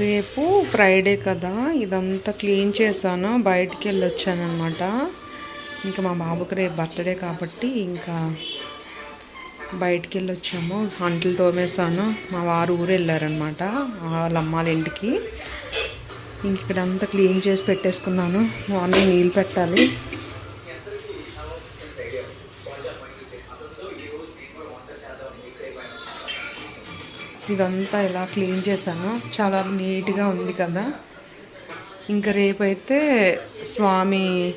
రేపు ఫ్రైడే కదా ఇదంతా క్లీన్ చేశాను బయటికి వెళ్ళి వచ్చానమాట ఇంకా మా బాబుకి రేపు బర్త్డే కాబట్టి ఇంకా బయటికి వెళ్ళి వచ్చాము అంట్లు తోమేశాను. మా వారు ఊరు వెళ్ళారనమాట వాళ్ళ అమ్మాల ఇంటికి. ఇంక ఇక్కడంతా క్లీన్ చేసి పెట్టేసుకున్నాను మార్నింగ్ నీళ్ళు పెట్టాలి. ఇదంతా ఇలా క్లీన్ చేశాను. చాలా నీట్గా ఉంది కదా. ఇంకా రేపైతే స్వామి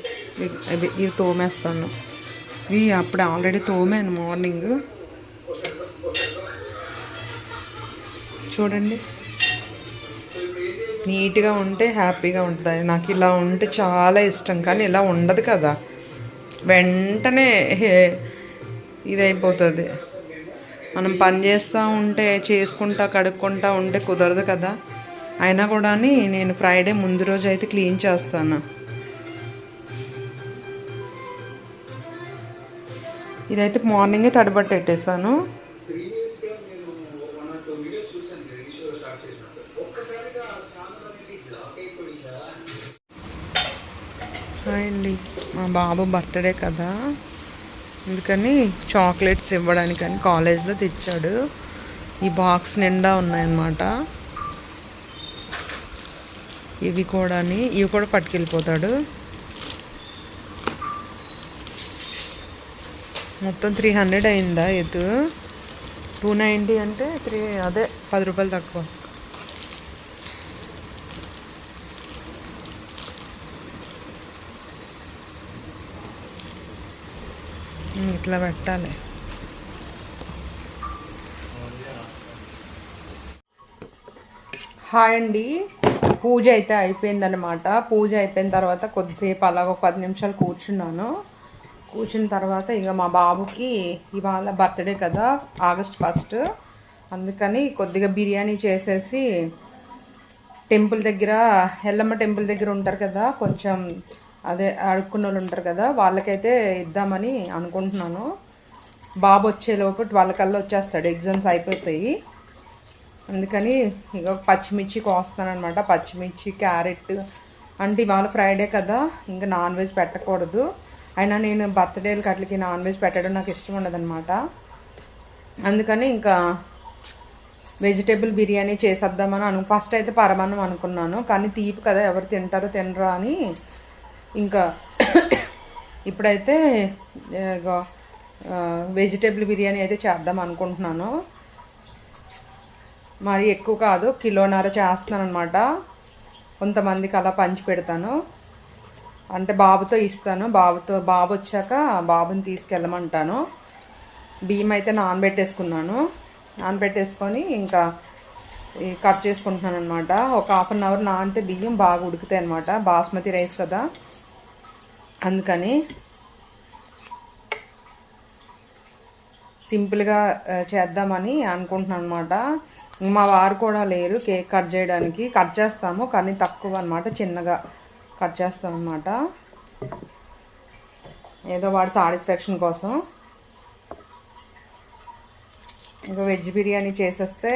ఇవి తోమేస్తాను. ఇవి అప్పుడు ఆల్రెడీ తోమాను మార్నింగ్. చూడండి. నీట్గా ఉంటే హ్యాపీగా ఉంటుంది. నాకు ఇలా ఉంటే చాలా ఇష్టం కానీ ఇలా ఉండదు కదా. వెంటనే ఇది ఇదైపోతుంది. మనం పని చేస్తూ ఉంటే చేసుకుంటా కడుక్కుంటా ఉంటే కుదరదు కదా. అయినా కూడా నేను ఫ్రైడే ముందు రోజు అయితే క్లీన్ చేస్తాను. ఇదైతే మార్నింగే తడబట్టేసాను హాయ్ అండి. మా బాబు బర్త్డే కదా. అందుకని చాక్లెట్స్ ఇవ్వడానికని కాలేజ్లో తెచ్చాడు. ఈ బాక్స్ నిండా ఉన్నాయన్నమాట. ఇవి కూడా ఇవి కూడా పట్టుకెళ్ళిపోతాడు. మొత్తం త్రీ హండ్రెడ్ అయిందా ఎత్తు? టూ నైంటీ అంటే త్రీ అదే పది రూపాయలు తక్కువ. ఇట్లా పెట్టాలి. హాయ్ అండి. పూజ అయితే అయిపోయిందనమాట పూజ అయిపోయిన తర్వాత కొద్దిసేపు అలాగ ఒక పది నిమిషాలు కూర్చున్నాను. కూర్చున్న తర్వాత ఇక మా బాబుకి ఇవాళ బర్త్డే కదా ఆగస్ట్ ఫస్ట్. అందుకని కొద్దిగా బిర్యానీ చేసేసి టెంపుల్ దగ్గర ఎల్లమ్మ టెంపుల్ దగ్గర ఉంటారు కదా కొంచెం అదే అడుక్కున్న వాళ్ళు ఉంటారు కదా వాళ్ళకైతే ఇద్దామని అనుకుంటున్నాను. బాబు వచ్చేలోపు ట్వెల్వ్ కల్లా వచ్చేస్తాడు ఎగ్జామ్స్ అయిపోతాయి. అందుకని ఇక పచ్చిమిర్చి కోస్తానమాట పచ్చిమిర్చి క్యారెట్. అంటే ఇవాళ ఫ్రైడే కదా ఇంకా నాన్ వెజ్ పెట్టకూడదు. అయినా నేను బర్త్డేలకి అట్లకి నాన్ వెజ్ పెట్టడం నాకు ఇష్టం ఉండదన్నమాట. అందుకని ఇంకా వెజిటేబుల్ బిర్యానీ చేసేద్దామని అను ఫస్ట్ అయితే పరమాన్నం అనుకున్నాను కానీ తీపి కదా ఎవరు తింటారో తినరా అని ఇంకా ఇప్పుడైతే వెజిటేబుల్ బిర్యానీ అయితే చేద్దాం అనుకుంటున్నాను. మరి ఎక్కువ కాదు కిలోన్నర చేస్తున్నాను అనమాట కొంతమందికి అలా పంచి పెడతాను. అంటే బాబుతో ఇస్తాను. బాబుతో బాబు వచ్చాక బాబుని తీసుకెళ్ళమంటాను. బియ్యం అయితే నానబెట్టేసుకున్నాను. నానబెట్టేసుకొని ఇంకా కట్ చేసుకుంటున్నాను అనమాట ఒక హాఫ్ అన్ అవర్ నానితే బియ్యం బాగా ఉడుకుతాయి అనమాట బాస్మతి రైస్ కదా. అందుకని సింపుల్గా చేద్దామని అనుకుంటున్నాను అనమాట మా వారు కూడా లేరు కేక్ కట్ చేయడానికి. కట్ చేస్తాము కానీ తక్కువ అనమాట చిన్నగా కట్ చేస్తాం అనమాట ఏదో వాడి సాటిస్ఫాక్షన్ కోసం. ఇంకా వెజ్ బిర్యానీ చేసేస్తే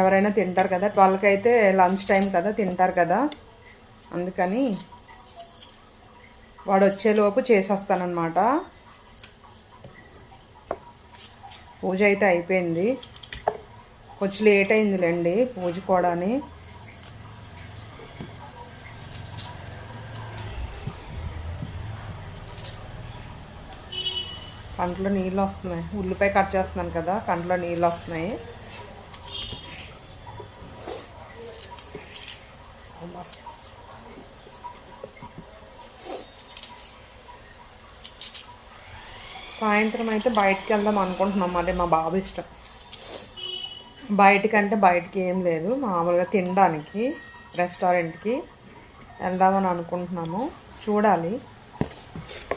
ఎవరైనా తింటారు కదా. ట్వెల్వ్కి అయితే లంచ్ టైం కదా తింటారు కదా. అందుకని వాడు వచ్చేలోపు చేసేస్తానమాట పూజ అయితే అయిపోయింది. కొంచెం లేట్ అయిందిలేండి పూజ కూడాని కంట్లో నీళ్ళు వస్తున్నాయి. ఉల్లిపాయ కట్ చేస్తున్నాను కదా కంట్లో నీళ్ళు వస్తున్నాయి. సాయంత్రం అయితే బయటికి వెళ్దాం అనుకుంటున్నాం. మరి మా బాబు ఇష్టం. బయటికంటే బయటికి ఏం లేదు. మామూలుగా తినడానికి రెస్టారెంట్కి వెళ్దామని అనుకుంటున్నాము. చూడాలి.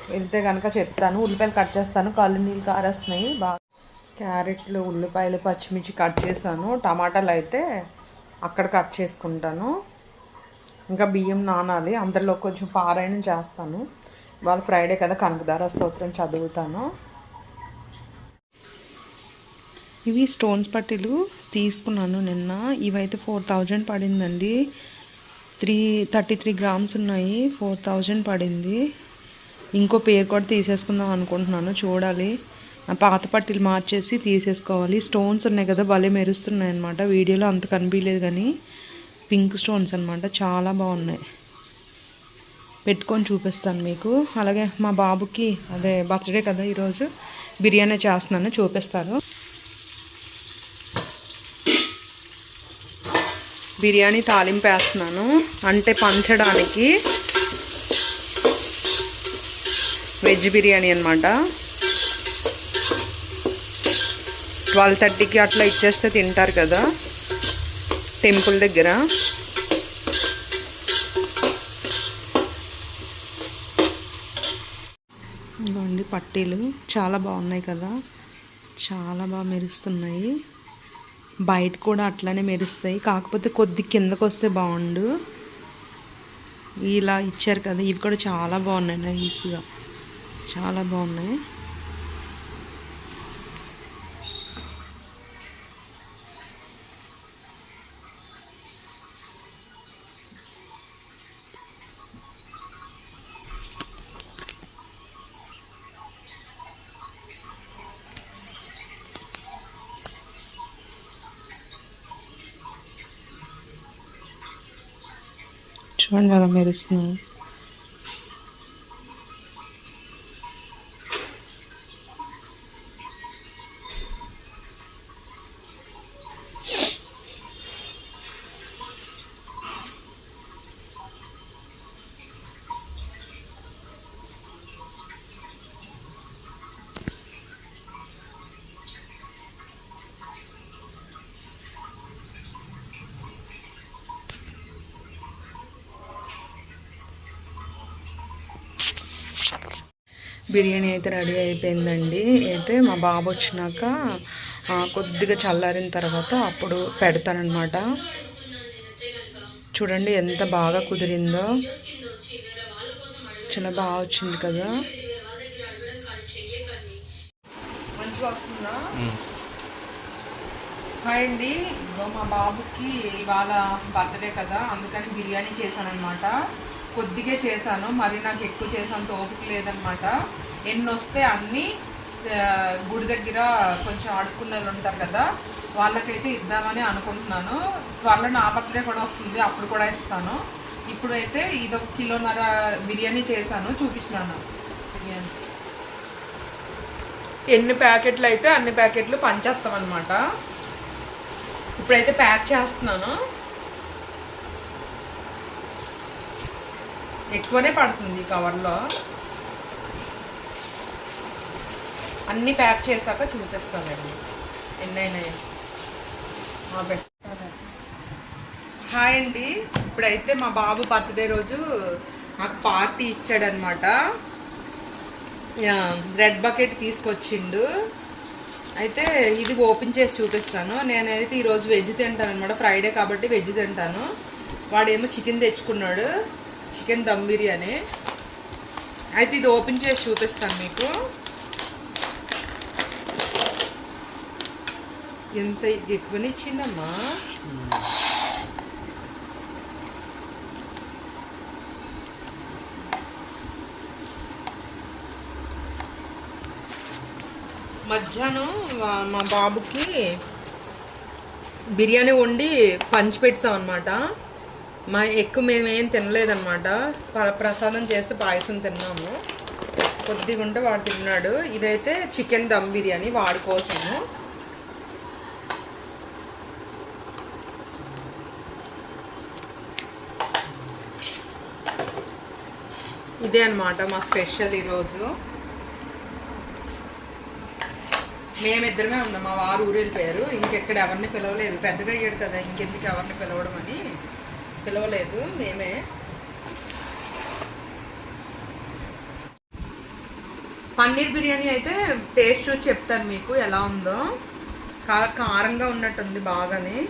వెళ్తే కనుక చెప్తాను. ఉల్లిపాయలు కట్ చేస్తాను. కళ్ళు నీళ్ళు కారేస్తున్నాయి. బాగా క్యారెట్లు ఉల్లిపాయలు పచ్చిమిర్చి కట్ చేశాను. టమాటాలు అయితే అక్కడ కట్ చేసుకుంటాను. ఇంకా బియ్యం నానాలి. అందరిలో కొంచెం పారాయణం చేస్తాను. వాళ్ళు ఫ్రైడే కదా కనకదార స్తోత్రం చదువుతాను. ఇవి స్టోన్స్ పట్టీలు తీసుకున్నాను నిన్న. ఇవైతే ఫోర్ థౌజండ్ పడిందండి. త్రీ థర్టీ త్రీ గ్రామ్స్ ఉన్నాయి. ఫోర్ థౌజండ్ పడింది. ఇంకో పేరు కూడా తీసేసుకుందాం అనుకుంటున్నాను. చూడాలి. ఆ పాత పట్టీలు మార్చేసి తీసేసుకోవాలి. స్టోన్స్ ఉన్నాయి కదా భలే మెరుస్తున్నాయి అనమాట వీడియోలో అంత కనిపించలేదు కానీ పింక్ స్టోన్స్ అనమాట చాలా బాగున్నాయి. పెట్టుకొని చూపిస్తాను మీకు. అలాగే మా బాబుకి అదే బర్త్డే కదా ఈరోజు. బిర్యానీ చేస్తున్నాను చూపిస్తారు బిర్యానీ తాలింపు వేస్తున్నాను. అంటే పంచడానికి వెజ్ బిర్యానీ అనమాట ట్వెల్వ్ థర్టీకి అట్లా ఇచ్చేస్తే తింటారు కదా. టెంపుల్ దగ్గర. ఇవ్వండి పట్టీలు. చాలా బాగున్నాయి కదా. చాలా బాగా మెరుస్తున్నాయి. బయట కూడా అట్లానే మెరుస్తాయి. కాకపోతే కొద్ది కిందకు వస్తే బాగుండు. ఇలా ఇచ్చారు కదా. ఇవి కూడా చాలా బాగున్నాయి నైస్గా. చాలా బాగున్నాయి. చూడండి అలా మెరుస్తున్నాయి బిర్యానీ అయితే రెడీ అయిపోయిందండి. అయితే మా బాబు వచ్చినాక కొద్దిగా చల్లారిన తర్వాత అప్పుడు పెడతానమాట చూడండి ఎంత బాగా కుదిరిందో. చాలా బాగా వచ్చింది కదా. మంచిగా వస్తుందా? హాయ్ అండి. మా బాబుకి ఇవాళ బర్త్డే కదా అందుకని బిర్యానీ చేశాను అనమాట కొద్దిగా చేశాను మరి నాకు ఎక్కువ చేసాను ఓపిక లేదనమాట ఎన్ని వస్తే అన్ని గుడి దగ్గర కొంచెం అడుక్కున్న వాళ్ళు ఉంటారు కదా వాళ్ళకైతే ఇద్దామని అనుకుంటున్నాను. త్వరలో నా బర్త్డే కూడా వస్తుంది అప్పుడు కూడా ఇస్తాను. ఇప్పుడైతే ఇది ఒక కిలోన్నర బిర్యానీ చేశాను చూపించినాను. బిర్యానీ. ఎన్ని ప్యాకెట్లు అయితే అన్ని ప్యాకెట్లు పంచేస్తాం అనమాట ఇప్పుడైతే ప్యాక్ చేస్తున్నాను. ఎక్కువనే పడుతుంది ఈ కవర్లో. అన్నీ ప్యాక్ చేశాక చూపిస్తానండి. ఎన్నైనా. హాయ్ అండి. ఇప్పుడైతే మా బాబు బర్త్డే రోజు నాకు పార్టీ ఇచ్చాడనమాట రెడ్ బకెట్ తీసుకొచ్చిండు. అయితే ఇది ఓపెన్ చేసి చూపిస్తాను. నేనైతే ఈరోజు వెజ్ తింటాను అనమాట ఫ్రైడే కాబట్టి వెజ్ తింటాను. వాడేమో చికెన్ తెచ్చుకున్నాడు. చికెన్ దమ్ బిర్యానీ. అయితే ఇది ఓపెన్ చేసి చూపిస్తాను మీకు. ఎంత ఎక్కువనిచ్చిందమ్మా? మధ్యాహ్నం మా బాబుకి బిర్యానీ వండి పంచి పెట్టాం అనమాట మా ఎక్కువ మేమేం తినలేదన్నమాట. ప్ర- ప్రసాదం చేసి పాయసం తిన్నాము. కొద్దిగా ఉంటే వాడు తిన్నాడు. ఇదైతే చికెన్ దమ్ బిర్యానీ వాడి కోసము. ఇదే అనమాట మా స్పెషల్ ఈరోజు. మేమిద్దరమే ఉన్నాం మా వారు ఊరు వెళ్ళిపోయారు. ఇంకెక్కడ ఎవరిని పిలవలేదు. పెద్దగా అయ్యాడు కదా ఇంకెందుకు ఎవరిని పిలవడం అని. పిలవలేదు మేమే. పన్నీర్ బిర్యానీ అయితే టేస్ట్ చూసి చెప్తాను మీకు ఎలా ఉందో. కారంగా ఉన్నట్టుంది బాగానే.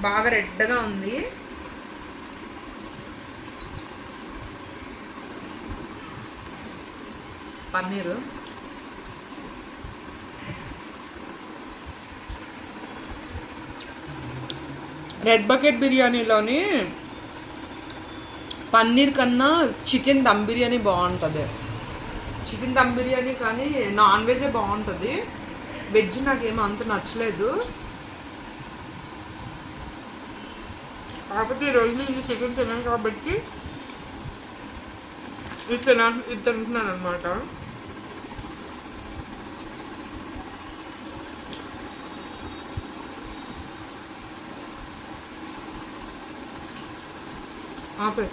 బాగా రెడ్గా ఉంది. పన్నీరు. రెడ్ బకెట్ బిర్యానీలోని పన్నీర్ కన్నా చికెన్ దమ్ బిర్యానీ బాగుంటుంది. చికెన్ దమ్ బిర్యానీ కానీ నాన్ వెజే బాగుంటుంది. వెజ్ నాకేం అంత నచ్చలేదు. కాకపోతే ఈరోజు నేను చికెన్ తినాను కాబట్టి ఇది తినా ఇది తింటున్నాను అనమాట ஆப்பிள்